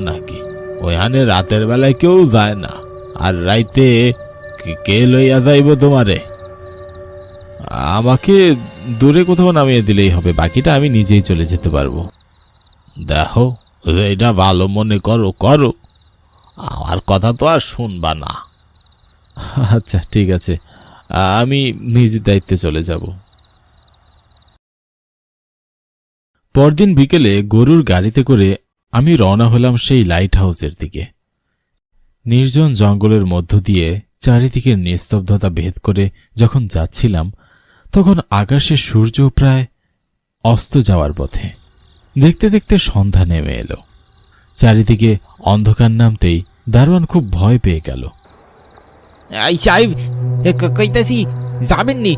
নাকি? ওইখানে রাতের বেলায় কেউ যায় না। আর রাইতে কে- লইয়া যাইব তোমারে? আমাকে দূরে কোথাও নামিয়ে দিলেই হবে, বাকিটা আমি নিজেই চলে যেতে পারব। দেখো এটা ভালো মনে করো করো। আমার কথা তো আর শুনবা না। আচ্ছা ঠিক আছে। আমি নিজের দায়িত্বে চলে যাব। পরদিন বিকেলে গরুর গাড়িতে করে আমি রওনা হলাম সেই লাইট হাউসের দিকে। নির্জন জঙ্গলের মধ্য দিয়ে চারিদিকের নিস্তব্ধতা ভেদ করে যখন যাচ্ছিলাম, তখন আকাশে সূর্য প্রায় অস্ত যাওয়ার পথে। দেখতে দেখতে সন্ধ্যা নেমে এলো। চারিদিকে অন্ধকার নামতেই দারোয়ান খুব ভয় পেয়ে গেল। এই সাহেব, এ ক- কইতাছি যাবেন নি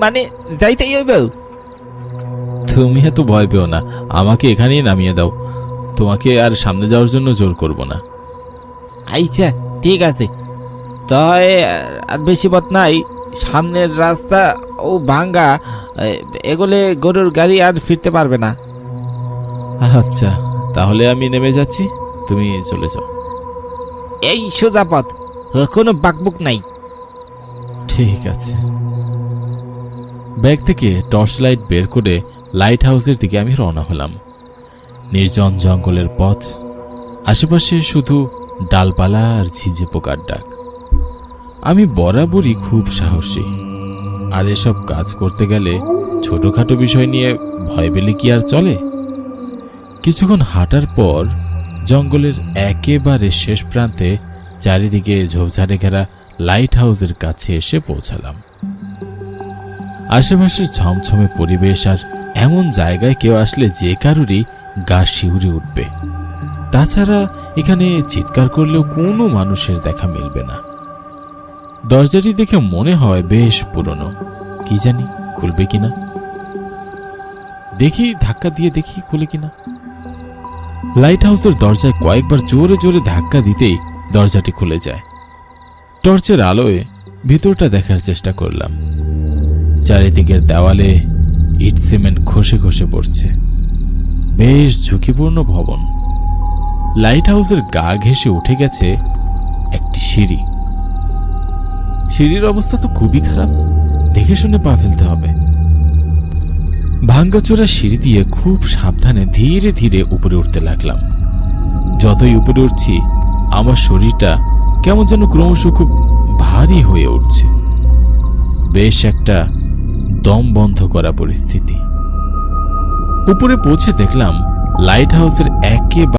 মানে যাইতেই হইব। তুমি এত ভয় পেও না। আমাকে এখানেই নামিয়ে দাও। তোমাকে আর সামনে যাওয়ার জন্য জোর করব না। আচ্ছা ঠিক আছে। তয় আর বেশি পথ নাই। সামনের রাস্তা ও ভাঙ্গা এগোলে গরুর গাড়ি আর ফিরতে পারবে না। আচ্ছা তাহলে আমি নেমে যাচ্ছি। তুমি চলে যাও। এই সোজা পথ কোনো বাকবুক নাই। ঠিক আছে। ব্যাগ থেকে টর্চ লাইট বের করে লাইট হাউসের দিকে আমি রওনা হলাম। নির্জন জঙ্গলের পথ, আশেপাশে শুধু ডালপালা আর ঝিঝে পোকার ডাক। আমি বরাবরই খুব সাহসী। আর এসব কাজ করতে গেলে ছোটখাটো বিষয় নিয়ে ভয় পেলে কি আর চলে? কিছুক্ষণ হাঁটার পর জঙ্গলের একেবারে শেষ প্রান্তে চারিদিকে ঝোপঝাড়ে ঘেরা লাইট হাউসের কাছে এসে পৌঁছালাম। আশেপাশের ঝমঝমে পরিবেশ আর এমন জায়গায় কেউ আসলে যে কারুরই গা শিউরে উঠবে। তাছাড়া এখানে চিৎকার করলেও কোনো মানুষের দেখা মিলবে না। দরজাটি দেখে মনে হয় বেশ পুরনো। কি জানি, খুলবে কিনা? দেখি, ধাক্কা দিয়ে দেখি খুলে কিনা। লাইট হাউসের দরজায় কয়েকবার জোরে জোরে ধাক্কা দিতেই দরজাটি খুলে যায়। টর্চের আলোয় ভিতরটা দেখার চেষ্টা করলাম। চারিদিকের দেওয়ালে ইট সিমেন্ট খসে খসে পড়ছে। বেশ ঝুঁকিপূর্ণ ভবন। লাইট হাউসের গা ঘেঁষে উঠে গেছে একটি সিঁড়ি। সিঁড়ির অবস্থা তো খুবই খারাপ। দেখে শুনে পা ফেলতে হবে। ভাঙ্গাচোরা সিঁড়ি দিয়ে খুব সাবধানে ধীরে ধীরে উপরে উঠতে লাগলাম। যতই উপরে উঠছি, আমার শরীরটা কেমন যেন ক্রমশ খুব ভারী হয়ে উঠছে। বেশ একটা দম বন্ধ করা পরিস্থিতি। উপরে পৌঁছে দেখলাম লাইট হাউসের একেবারে